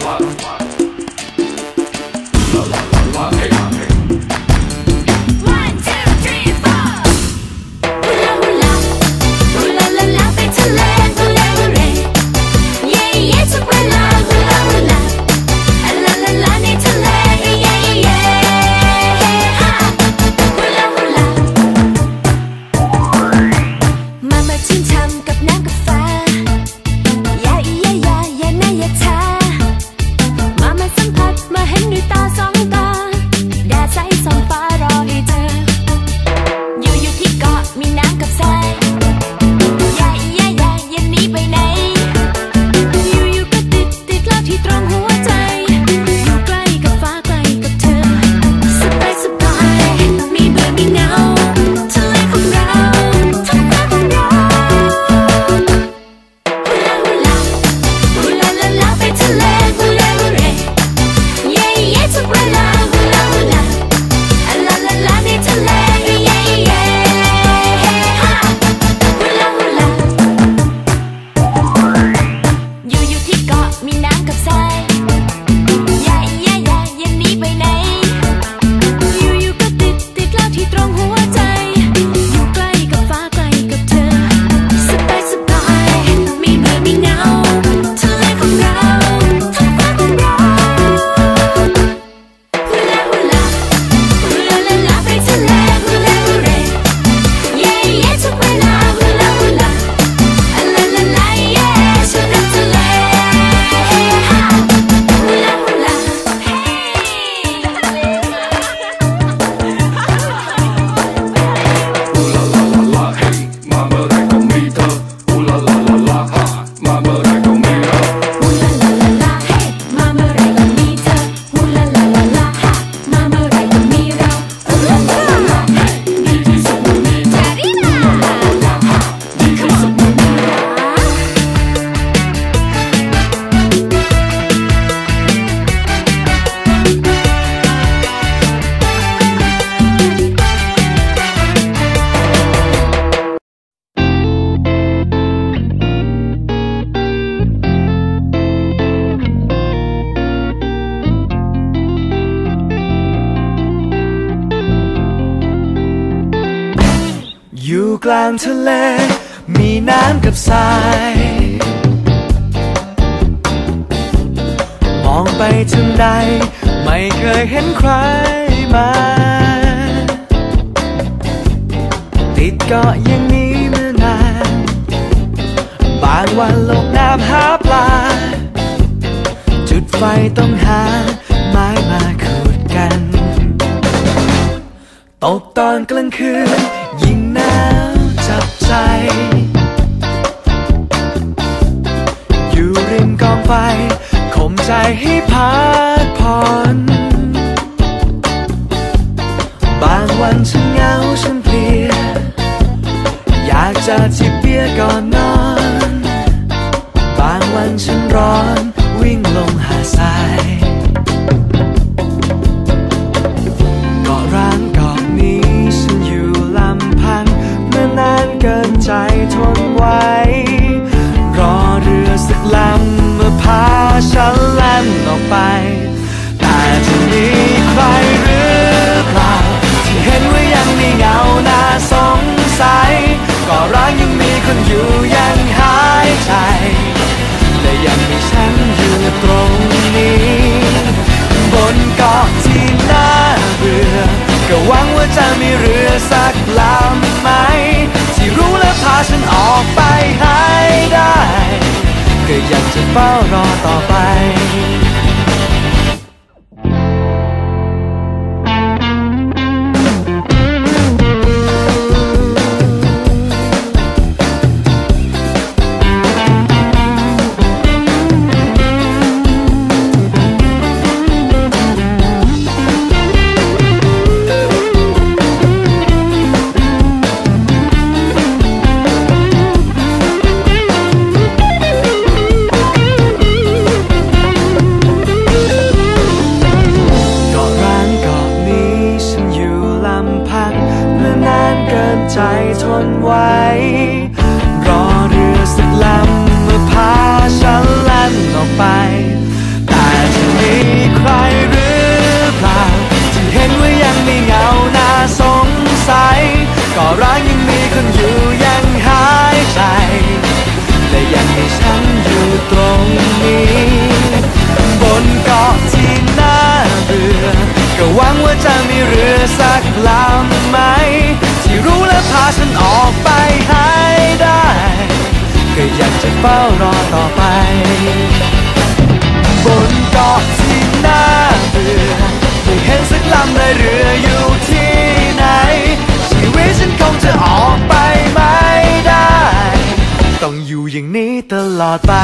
Guau, guau. กลางทะเล มีน้ำกับทราย มองไปถึงใด ไม่เคยเห็นใครมา ติดเกาะอย่างนี้มานาน บางวันลงน้ำหาปลา จุดไฟต้องหา ไม้มาขุดกัน ตกตอนกลางคืน ไฟข่มใจให้พักผ่อนบางวันฉันเหงาฉันเพลีย อยากจะจิบเบียร์ก่อนน ก็หวังว่าจะมีเรือสักลำไหม ที่รู้และพาฉันออกไปให้ได้ ก็ยังจะเฝ้ารอต่อไป ใจทนไว้ รอเรือสักลำเมื่อพาฉันแล่นออกไป แต่จะมีใคร ออกไปให้ได้ ก็อยากจะเฝ้ารอต่อไป บนเกาะที่น่าเบื่อไม่เห็นสักลำใลเรืออยู่ที่ไหน ชีวิตฉันคงจะออกไปไม่ได้ ต้องอยู่อย่างนี้ตลอดไป